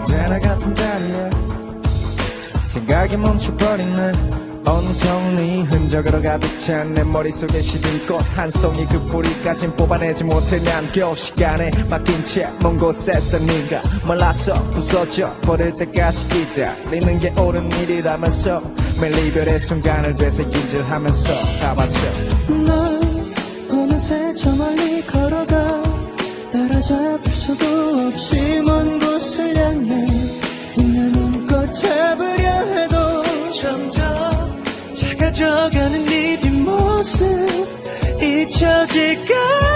언제나 같은 자리에 생각이 멈춰버리네 온통 네 흔적으로 가득 찬 내 머릿속에 시든 꽃한 송이 그 뿌리까진 뽑아내지 못해 난 겨우 시간에 맡긴 채 먼 곳에서 네가 몰라서 부서져 버릴 때까지 기다리는 게 옳은 일이라면서 매일 이별의 순간을 되새김질하면서 가봤죠 넌 어느새 저 멀리 걸어가 따라잡을 수도 없이 먼곳 작아져가는 네 뒷모습 잊혀질까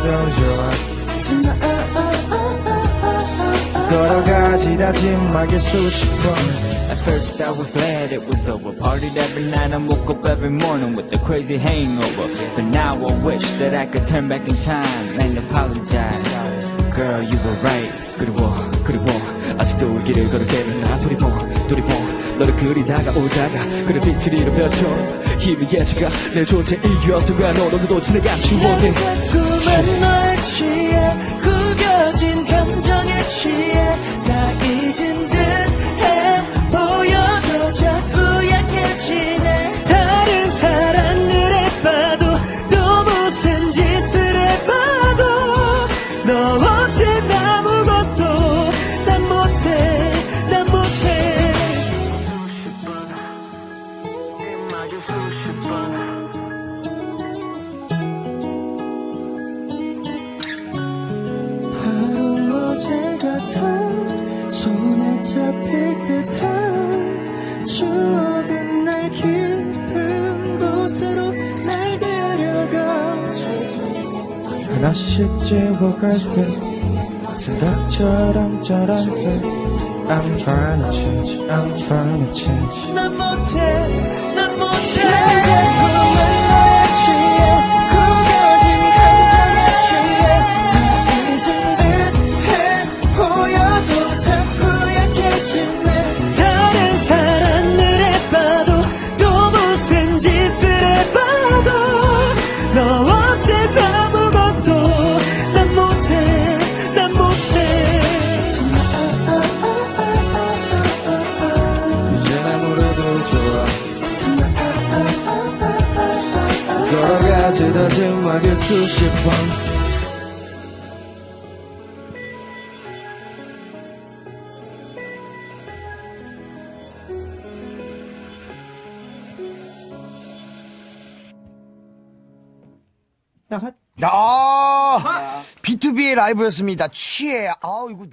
좋아 걸어가지 다짐하게 수십 번 At first I was glad it was over. Partied every night and woke up every morning with a crazy hangover. But now I wish that I could turn back in time and apologize. Girl, you were right. 그리워, 그리워. 아직도 이 길을 걸어가는 나 돌이보, 돌이보. 너를 그리 다가오다가 그래 빛을 잃어버렸죠. 희미해져가 내 존재 이유였던가 너도 지나간 추억은 자꾸만 너에 취해 구겨진 감정에 취해 잡힐 듯한 추억은 날 깊은 곳으로 날 데려가 하나씩 지워갈 때 생각처럼 저럴 때 I'm trying to change, I'm trying to change 걸어가지 다짐하게 수십 번 야, B2B의 라이브였습니다. 취해. 아, 이거.